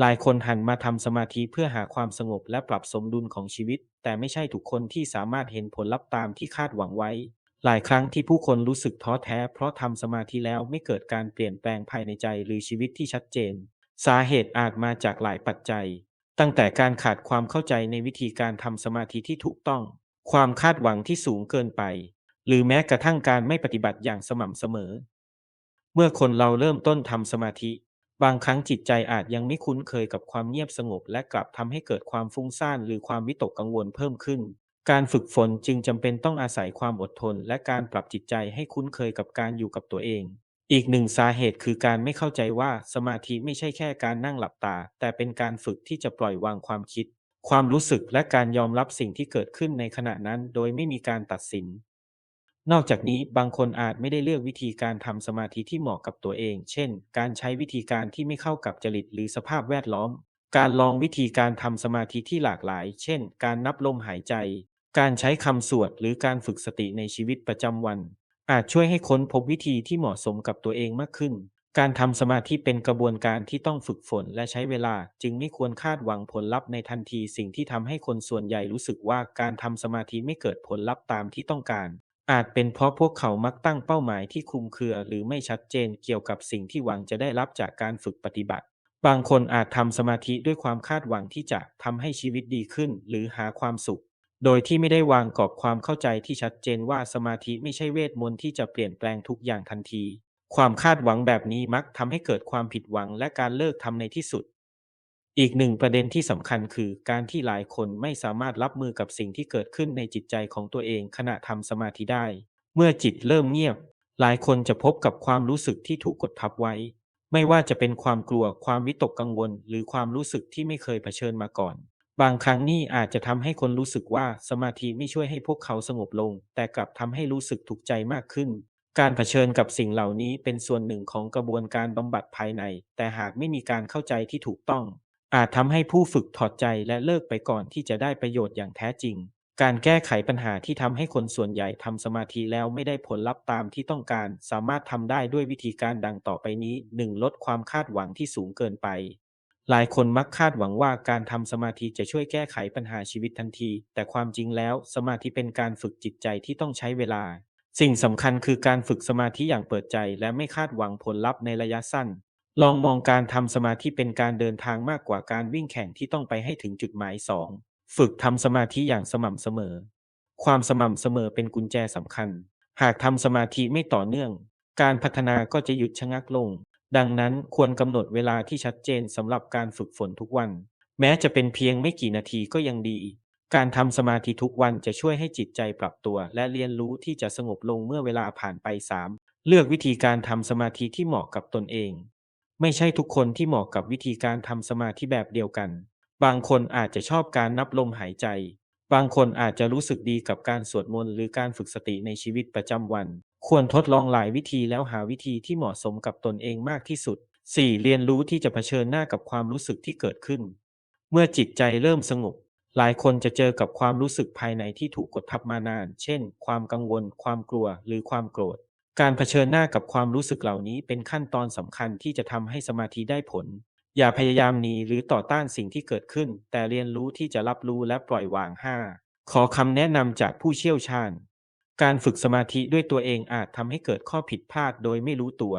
หลายคนหันมาทำสมาธิเพื่อหาความสงบและปรับสมดุลของชีวิต แต่ไม่ใช่ทุกคนที่สามารถเห็นผลลัพธ์ตามที่คาดหวังไว้ หลายครั้งที่ผู้คนรู้สึกท้อแท้ เพราะทำสมาธิแล้วไม่เกิดการเปลี่ยนแปลงภายในใจหรือชีวิตที่ชัดเจน สาเหตุอาจมาจากหลายปัจจัย ตั้งแต่การขาดความเข้าใจในวิธีการทำสมาธิที่ถูกต้อง ความคาดหวังที่สูงเกินไป หรือแม้กระทั่งการไม่ปฏิบัติอย่างสม่ำเสมอ เมื่อคนเราเริ่มต้นทำสมาธิ บางครั้งจิตใจอาจยังไม่คุ้นเคยกับความเงียบสงบ และกลับทำให้เกิดความฟุ้งซ่านหรือความวิตกกังวลเพิ่มขึ้น การฝึกฝนจึงจำเป็นต้องอาศัยความอดทน และการปรับจิตใจให้คุ้นเคยกับการอยู่กับตัวเอง อีกหนึ่งสาเหตุคือการไม่เข้าใจว่าสมาธิไม่ใช่แค่การนั่งหลับตา แต่เป็นการฝึกที่จะปล่อยวางความคิด ความรู้สึกและการยอมรับสิ่งที่เกิดขึ้นในขณะนั้น โดยไม่มีการตัดสิน นอกจากนี้บางคนอาจไม่ได้เลือกวิธีการทำสมาธิที่เหมาะกับตัวเอง เช่น การใช้วิธีการที่ไม่เข้ากับจริตหรือสภาพแวดล้อม การลองวิธีการทำสมาธิที่หลากหลาย เช่น การนับลมหายใจ การใช้คำสวดหรือการฝึกสติในชีวิตประจำวัน อาจช่วยให้ค้นพบวิธีที่เหมาะสมกับตัวเองมากขึ้น การทำสมาธิเป็นกระบวนการที่ต้องฝึกฝนและใช้เวลา จึงไม่ควรคาดหวังผลลัพธ์ในทันที สิ่งที่ทำให้คนส่วนใหญ่รู้สึกว่าการทำสมาธิไม่เกิดผลลัพธ์ตามที่ต้องการ อาจเป็นเพราะพวกเขามักตั้งเป้าหมายที่คลุมเครือหรือไม่ชัดเจนเกี่ยวกับสิ่งที่หวังจะได้รับจากการฝึกปฏิบัติ บางคนอาจทำสมาธิด้วยความคาดหวังที่จะทำให้ชีวิตดีขึ้นหรือหาความสุข โดยที่ไม่ได้วางกรอบความเข้าใจที่ชัดเจนว่าสมาธิไม่ใช่เวทมนต์ที่จะเปลี่ยนแปลงทุกอย่างทันที ความคาดหวังแบบนี้มักทำให้เกิดความผิดหวังและการเลิกทำในที่สุด อีกหนึ่งประเด็นที่สำคัญคือการที่หลายคนไม่สามารถรับมือกับสิ่งที่เกิดขึ้นในจิตใจของตัวเองขณะทำสมาธิได้ เมื่อจิตเริ่มเงียบ หลายคนจะพบกับความรู้สึกที่ถูกกดทับไว้ ไม่ว่าจะเป็นความกลัว ความวิตกกังวล หรือความรู้สึกที่ไม่เคยเผชิญมาก่อน บางครั้งนี่อาจจะทำให้คนรู้สึกว่าสมาธิไม่ช่วยให้พวกเขาสงบลง แต่กลับทำให้รู้สึกทุกใจมากขึ้น การเผชิญกับสิ่งเหล่านี้เป็นส่วนหนึ่งของกระบวนการบำบัดภายใน แต่หากไม่มีการเข้าใจที่ถูกต้อง อาจทำให้ผู้ฝึกถอดใจและเลิกไปก่อนที่จะได้ประโยชน์อย่างแท้จริง การแก้ไขปัญหาที่ทำให้คนส่วนใหญ่ทำสมาธิแล้วไม่ได้ผลลัพธ์ตามที่ต้องการ สามารถทำได้ด้วยวิธีการดังต่อไปนี้ 1. ลดความคาดหวังที่สูงเกินไป หลายคนมักคาดหวังว่าการทำสมาธิจะช่วยแก้ไขปัญหาชีวิตทันที แต่ความจริงแล้วสมาธิเป็นการฝึกจิตใจที่ต้องใช้เวลา สิ่งสำคัญคือการฝึกสมาธิอย่างเปิดใจ และไม่คาดหวังผลลัพธ์ในระยะสั้น ลองมองการทำสมาธิเป็นการเดินทางมากกว่าการวิ่งแข่งที่ต้องไปให้ถึงจุดหมาย 2. ฝึกทำสมาธิอย่างสม่ำเสมอ ความสม่ำเสมอเป็นกุญแจสำคัญ หากทำสมาธิไม่ต่อเนื่อง การพัฒนาก็จะหยุดชะงักลง ดังนั้นควรกำหนดเวลาที่ชัดเจนสำหรับการฝึกฝนทุกวัน แม้จะเป็นเพียงไม่กี่นาทีก็ยังดี การทำสมาธิทุกวันจะช่วยให้จิตใจปรับตัว และเรียนรู้ที่จะสงบลงเมื่อเวลาผ่านไป 3. เลือกวิธีการทำสมาธิที่เหมาะกับตนเอง ไม่ใช่ทุกคนที่เหมาะกับวิธีการทำสมาธิแบบเดียวกัน บางคนอาจจะชอบการนับลมหายใจ บางคนอาจจะรู้สึกดีกับการสวดมนต์หรือการฝึกสติในชีวิตประจำวัน ควรทดลองหลายวิธีแล้วหาวิธีที่เหมาะสมกับตนเองมากที่สุด 4. เรียนรู้ที่จะเผชิญหน้ากับความรู้สึกที่เกิดขึ้น เมื่อจิตใจเริ่มสงบ หลายคนจะเจอกับความรู้สึกภายในที่ถูกกดทับมานาน เช่น ความกังวล ความกลัว หรือความโกรธ การเผชิญหน้ากับความรู้สึกเหล่านี้เป็นขั้นตอนสำคัญที่จะทำให้สมาธิได้ผล อย่าพยายามหนีหรือต่อต้านสิ่งที่เกิดขึ้น แต่เรียนรู้ที่จะรับรู้และปล่อยวาง 5. ขอคำแนะนำจากผู้เชี่ยวชาญ การฝึกสมาธิด้วยตัวเองอาจทำให้เกิดข้อผิดพลาดโดยไม่รู้ตัว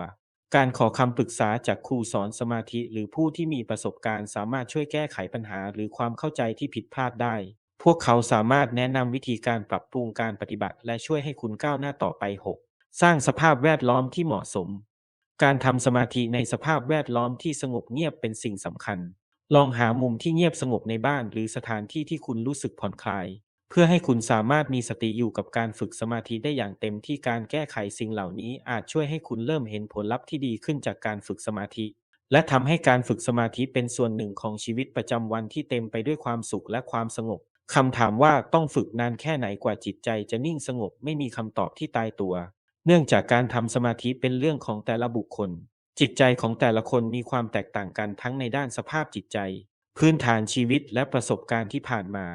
การขอคำปรึกษาจากครูสอนสมาธิหรือผู้ที่มีประสบการณ์ สามารถช่วยแก้ไขปัญหาหรือความเข้าใจที่ผิดพลาดได้ พวกเขาสามารถแนะนำวิธีการปรับปรุงการปฏิบัติ และช่วยให้คุณก้าวหน้าต่อไป 6. สร้างสภาพแวดล้อมที่เหมาะสม การทำสมาธิในสภาพแวดล้อมที่สงบเงียบเป็นสิ่งสำคัญ ลองหามุมที่เงียบสงบในบ้านหรือสถานที่ที่คุณรู้สึกผ่อนคลาย เพื่อให้คุณสามารถมีสติอยู่กับการฝึกสมาธิได้อย่างเต็มที่การแก้ไขสิ่งเหล่านี้อาจช่วยให้คุณเริ่มเห็นผลลัพธ์ที่ดีขึ้นจากการฝึกสมาธิ และทำให้การฝึกสมาธิเป็นส่วนหนึ่งของชีวิตประจำวันที่เต็มไปด้วยความสุขและความสงบคำถามว่าต้องฝึกนานแค่ไหนกว่าจิตใจจะนิ่งสงบไม่มีคำตอบที่ตายตัว เนื่องจากการทำสมาธิเป็นเรื่องของแต่ละบุคคล จิตใจของแต่ละคนมีความแตกต่างกันทั้งในด้านสภาพจิตใจ พื้นฐานชีวิตและประสบการณ์ที่ผ่านมา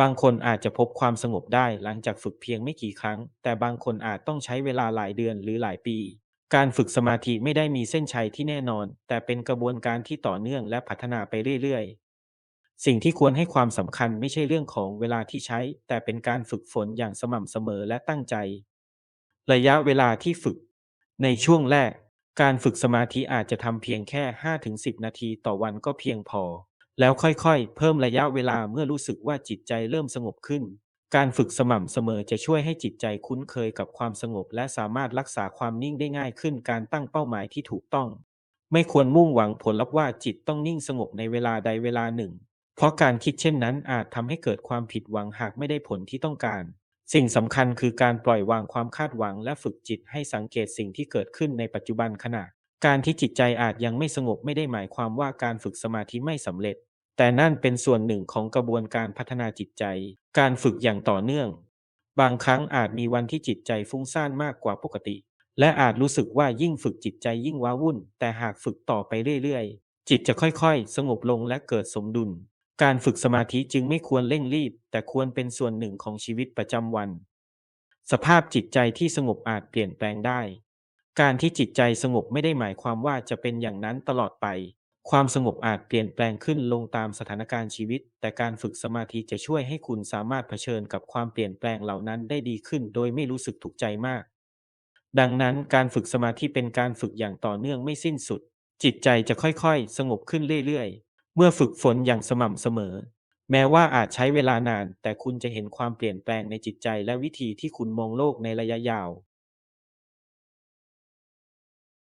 บางคนอาจจะพบความสงบได้หลังจากฝึกเพียงไม่กี่ครั้ง แต่บางคนอาจต้องใช้เวลาหลายเดือนหรือหลายปี การฝึกสมาธิไม่ได้มีเส้นชัยที่แน่นอน แต่เป็นกระบวนการที่ต่อเนื่องและพัฒนาไปเรื่อยๆ สิ่งที่ควรให้ความสำคัญไม่ใช่เรื่องของเวลาที่ใช้ แต่เป็นการฝึกฝนอย่างสม่ำเสมอและตั้งใจ ระยะเวลาที่ฝึก ในช่วงแรก การฝึกสมาธิอาจจะทำเพียงแค่ 5-10 นาทีต่อวันก็เพียงพอ แล้วค่อยๆ เพิ่มระยะเวลาเมื่อรู้สึกว่าจิตใจเริ่มสงบขึ้น การฝึกสม่ำเสมอจะช่วยให้จิตใจคุ้นเคยกับความสงบ และสามารถรักษาความนิ่งได้ง่ายขึ้น การตั้งเป้าหมายที่ถูกต้อง ไม่ควรมุ่งหวังผลลัพธ์ว่าจิตต้องนิ่งสงบในเวลาใดเวลาหนึ่ง เพราะการคิดเช่นนั้นอาจทำให้เกิดความผิดหวังหากไม่ได้ผลที่ต้องการ สิ่งสำคัญคือการปล่อยวางความคาดหวังและฝึกจิตให้สังเกตสิ่งที่เกิดขึ้นในปัจจุบันขณะ การที่จิตใจอาจยังไม่สงบไม่ได้หมายความว่าการฝึกสมาธิไม่สำเร็จ แต่นั่นเป็นส่วนหนึ่งของกระบวนการพัฒนาจิตใจ การฝึกอย่างต่อเนื่อง บางครั้งอาจมีวันที่จิตใจฟุ้งซ่านมากกว่าปกติ และอาจรู้สึกว่ายิ่งฝึกจิตใจยิ่งว้าวุ่น แต่หากฝึกต่อไปเรื่อยๆ จิตจะค่อยๆ สงบลงและเกิดสมดุล การฝึกสมาธิจึงไม่ควรเร่งรีบ แต่ควรเป็นส่วนหนึ่งของชีวิตประจำวัน สภาพจิตใจที่สงบอาจเปลี่ยนแปลงได้ การที่จิตใจสงบไม่ได้หมายความว่าจะเป็นอย่างนั้นตลอดไป ความสงบอาจเปลี่ยนแปลงขึ้นลงตามสถานการณ์ชีวิต แต่การฝึกสมาธิจะช่วยให้คุณสามารถเผชิญกับความเปลี่ยนแปลงเหล่านั้นได้ดีขึ้น โดยไม่รู้สึกถูกใจมาก ดังนั้นการฝึกสมาธิเป็นการฝึกอย่างต่อเนื่องไม่สิ้นสุด จิตใจจะค่อยๆ สงบขึ้นเรื่อยๆ เมื่อฝึกฝนอย่างสม่ำเสมอ แม้ว่าอาจใช้เวลานาน แต่คุณจะเห็นความเปลี่ยนแปลงในจิตใจและวิธีที่คุณมองโลกในระยะยาว